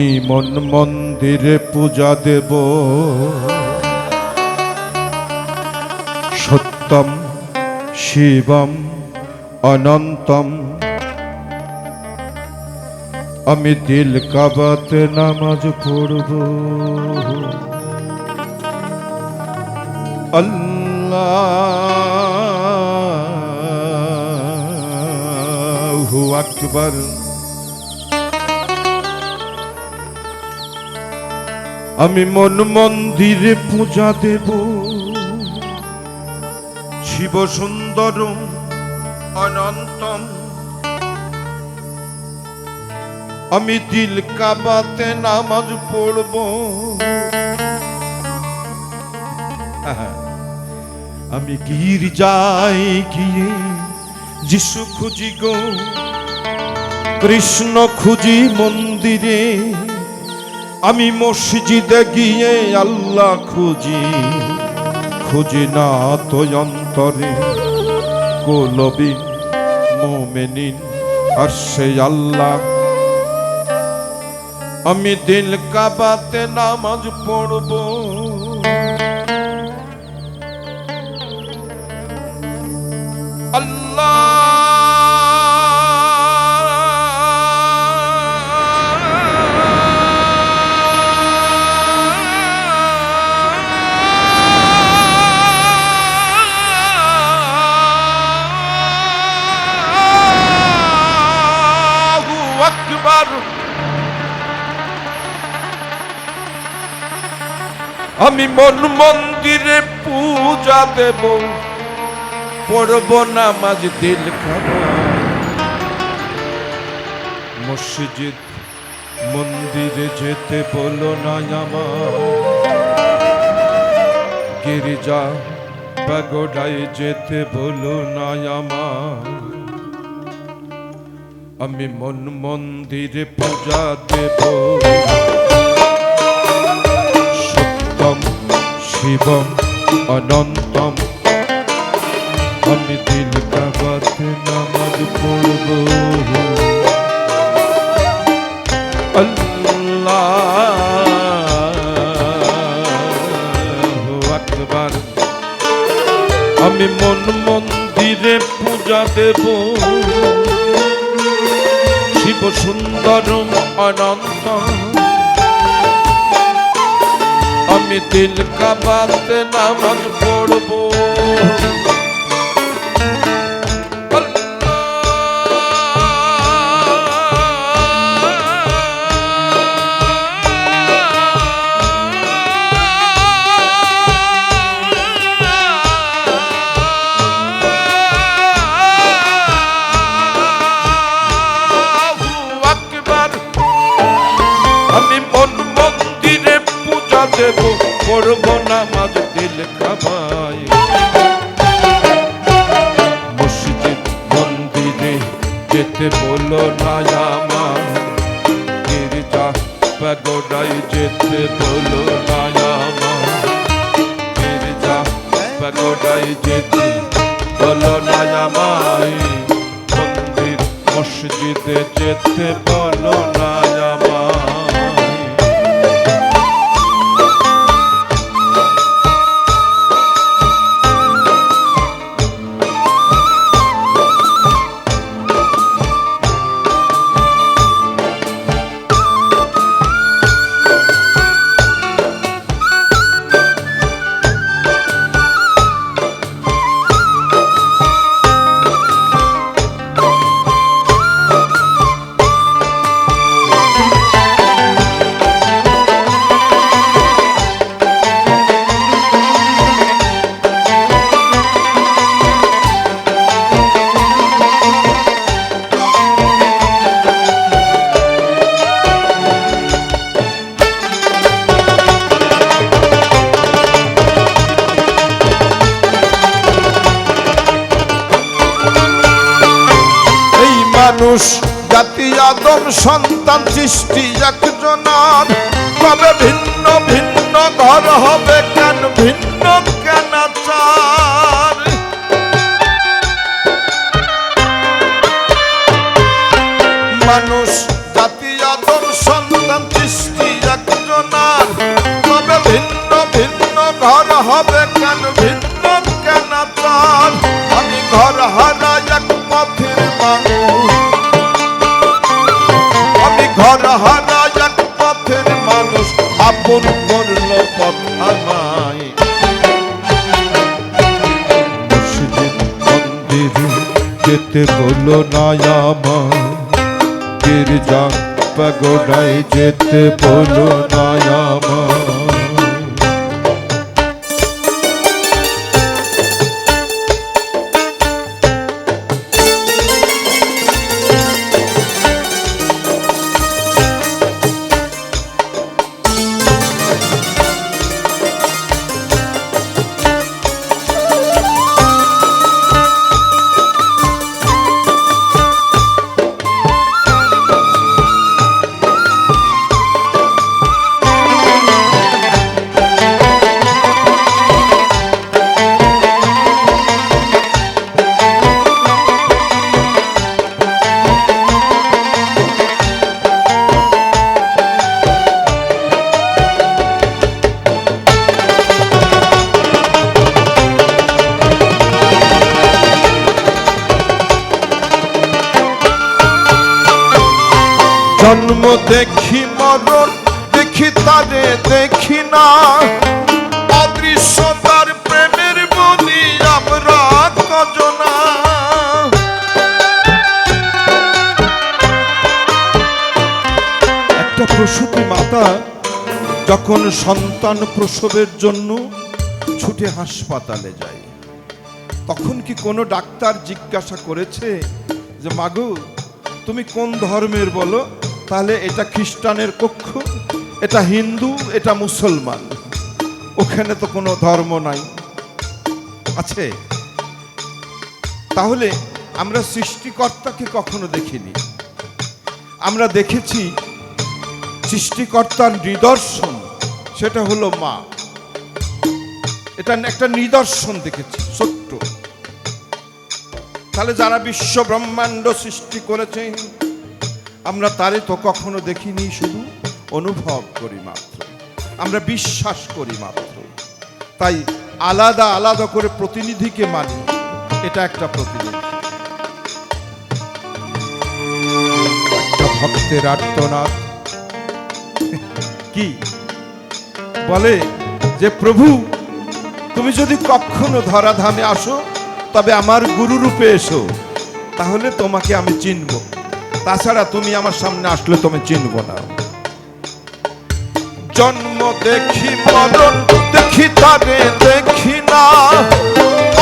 মন মন্দিরে পূজা দেব। সত্যম শিবম অনন্তম। আমি দিল কাবাতে নামাজ পড়ব। আল্লাহু আকবার। আমি মন মন্দিরে পূজা দেব। শিব সুন্দর অনন্তম। আমি দিল কাবাতে নামাজ পড়ব। আমি গির যাই গিয়ে যিশু খুঁজি গো। কৃষ্ণ খুঁজি মন্দিরে। আমি মসজিদে গিয়ে আল্লাহ খুঁজি খুঁজি না তো অন্তরে। কোলবিন মোমেনিন আর সে আল্লাহ। আমি দিল কাবাতে নামাজ পড়ব আমি মন মন্দিরে পূজা দেব। পড়ব নামাজ, দিল মসজিদ, মন্দিরে যেতে বলো না আমার গির্জা, পাগোডায় যেতে বলো না আমার আমি মন মন্দিরে পূজা দেব। শিবম, অনন্তম। আমি দিল কাবাতে নামাজ পড়ব। আকবার। আমি মন মন্দিরে পূজা দেব। শিব সুন্দর অনন্ত আমি দিল কাবাতে নামাজ পড়ব। পাগোডাই যেতে বলো না গির্জা পাগোডাই যেতে বলো নায়ামাই মন্দির মসজিদে যেতে বলো না। সন্তান সৃষ্টি একজনার। তবে ভিন্ন ভিন্ন ঘর হবে কেন, ভিন্ন কেন মানুষ, জাতি আদম সন্তান সৃষ্টি একজনার। তবে ভিন্ন ভিন্ন ঘর হবে কেন আপন করল পথ আমায় মসজিদ মন্দিরে যেতে বলো না আমার। গির্জা পাগোড়ায় যেতে বলো না আমার। জন্ম দেখি মরণ, দেখি তারে দেখি না। প্রেমের বলি আমরা কজনা। একটা প্রসূতি মাতা যখন সন্তান প্রসবের জন্য ছুটে হাসপাতালে যায়, তখন কি কোনো ডাক্তার জিজ্ঞাসা করেছে যে, মাগু, তুমি কোন ধর্মের বলো? তাহলে এটা খ্রিস্টানের কক্ষ এটা হিন্দু, এটা মুসলমান। ওখানে তো কোনো ধর্ম নাই। আছে? তাহলে আমরা সৃষ্টিকর্তাকে কখনো দেখিনি। আমরা দেখেছি সৃষ্টিকর্তার নিদর্শন, সেটা হলো মা। এটা একটা নিদর্শন দেখেছি, সত্য। তাহলে যারা বিশ্ব ব্রহ্মাণ্ড সৃষ্টি করেছে আমরা তারে তো কখনো দেখিনি, শুধু অনুভব করি মাত্র। আমরা বিশ্বাস করি মাত্র। তাই আলাদা আলাদা করে প্রতিনিধিকে মানি, এটা একটা প্রতিনিধি। একটা ভক্তের আর্তনাদ। কি? বলে যে, প্রভু, তুমি যদি কখনো ধরাধামে আসো, তবে আমার গুরু রূপে এসো, তাহলে তোমাকে আমি চিনব। তাছাড়া তুমি আমার সামনে আসলে তুমি চিনব না। জন্ম দেখি মরণ, দেখি তারে দেখি না।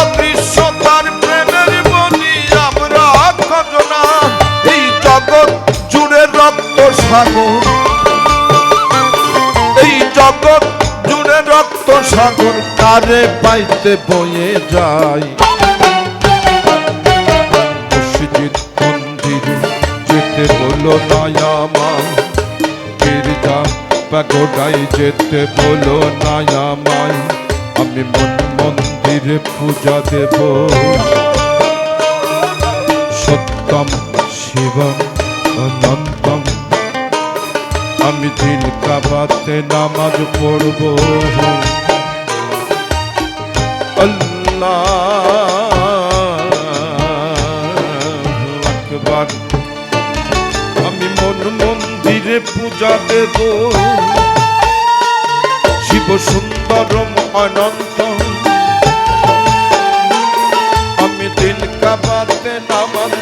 অদৃশ্য প্রেমের বলি আমরা কজনা এই জগৎ জুড়ে রক্ত সাগর। এই জগৎ জুড়ে রক্ত সাগর তারে পাইতে বয়ে যায়? বলো নয়ামা গির্জা পাগোড়ায় যেতে বলো নয়ামায় আমি মন মন্দিরে পূজা দেব। সত্যম শিবম অনন্তম। আমি দিন কাবাতে নামাজ পড়ব। পূজা দেব শিব সুন্দরম অনন্ত। আমি দিন কাবাতে নামাজ